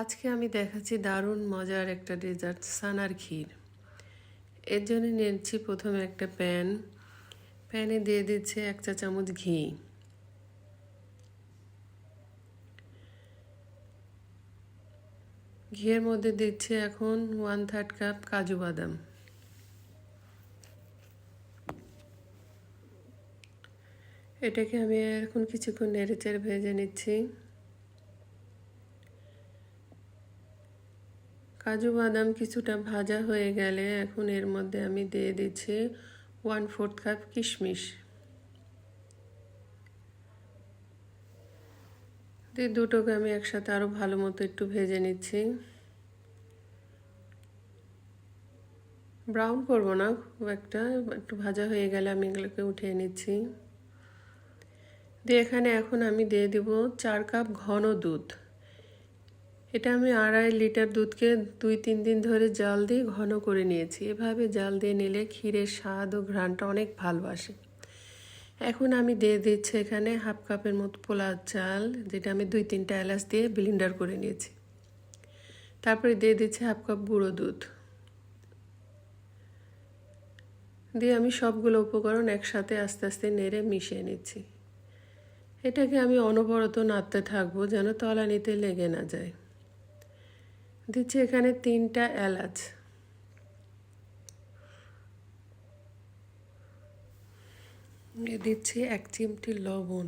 আজকে আমি দেখাচ্ছি দারুণ মজার একটা ডেজার্ট সানার ক্ষীর। এর জন্য নিয়েছি প্রথমে একটা প্যান প্যানে দিয়ে দিচ্ছে এক চা চামচ ঘি। ঘিয়ের মধ্যে দিচ্ছে এখন ওয়ান থার্ড কাপ কাজু বাদাম। এটাকে আমি এখন কিছুক্ষণ নেড়েচেড়ে ভেজে নিচ্ছি। কাজু বাদাম কিছুটা ভাজা হয়ে গেলে এখন এর মধ্যে আমি দিয়ে দিচ্ছি ওয়ান ফোর্থ কাপ কিশমিশ। দিয়ে দুটোকে আমি একসাথে আরও ভালো মতো একটু ভেজে নিচ্ছি। ব্রাউন করব না, খুব একটা, একটু ভাজা হয়ে গেলে আমি এগুলোকে উঠিয়ে নিচ্ছি। দিয়ে এখানে এখন আমি দিয়ে দেব চার কাপ ঘন দুধ। এটা আমি আড়াই লিটার দুধকে দুই, তিন দিন ধরে জাল দিয়ে ঘন করে নিয়েছি। এভাবে জাল দিয়ে নিলে ক্ষীরের স্বাদ ও ঘ্রাণটা অনেক ভালোবাসে। এখন আমি দিয়ে দিচ্ছি এখানে হাফ কাপের মতো পোলাও চাল, যেটা আমি দুই, তিনটা এলাচ দিয়ে ব্লিন্ডার করে নিয়েছি। তারপরে দিয়ে দিচ্ছি হাফ কাপ গুঁড়ো দুধ। দিয়ে আমি সবগুলো উপকরণ একসাথে আস্তে আস্তে নেড়ে মিশিয়ে নিচ্ছি। এটাকে আমি অনবরত নাড়তে থাকব যেন তলানিতে লেগে না যায়। দিচ্ছি এখানে তিনটা এলাচ। দিচ্ছি এক চিমটি লবণ।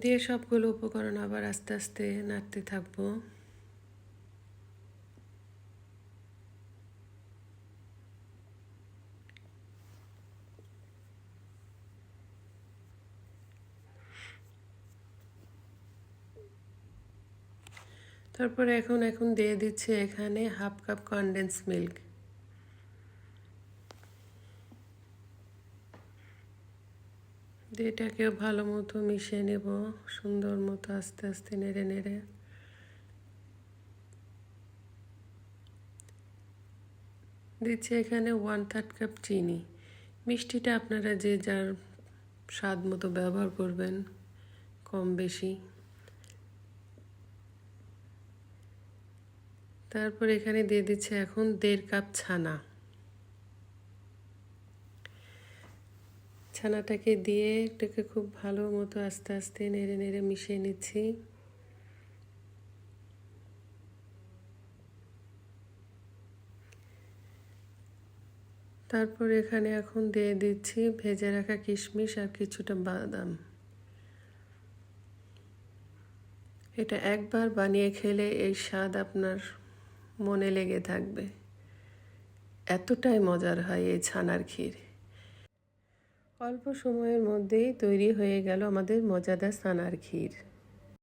দিয়ে সবগুলো উপকরণ আবার আস্তে আস্তে নাড়তে থাকব। তারপরে এখন এখন দিয়ে দিচ্ছি এখানে হাফ কাপ কনডেন্স মিল্ক এটাকেও ভালো মতো মিশিয়ে নেব, সুন্দর মতো আস্তে আস্তে নেড়ে নেড়ে। দিচ্ছি এখানে ওয়ান থার্ড কাপ চিনি। মিষ্টিটা আপনারা যে যার স্বাদ মতো ব্যবহার করবেন, কম বেশি। তারপর এখানে দিয়ে দিচ্ছে এখন দেড় কাপ ছানা। ছানাটাকে দিয়ে এটাকে খুব ভালো মতো আস্তে আস্তে নেড়ে নেড়ে মিশিয়ে নিচ্ছি। তারপর এখানে এখন দিয়ে দিচ্ছি ভেজে রাখা কিশমিশ আর কিছুটা বাদাম। এটা একবার বানিয়ে খেলে এই স্বাদ আপনার মনে লেগে থাকবে। এতটাই মজার হয় এই ছানার ক্ষীর। অল্প সময়ের মধ্যেই তৈরি হয়ে গেল আমাদের মজাদার ছানার ক্ষীর।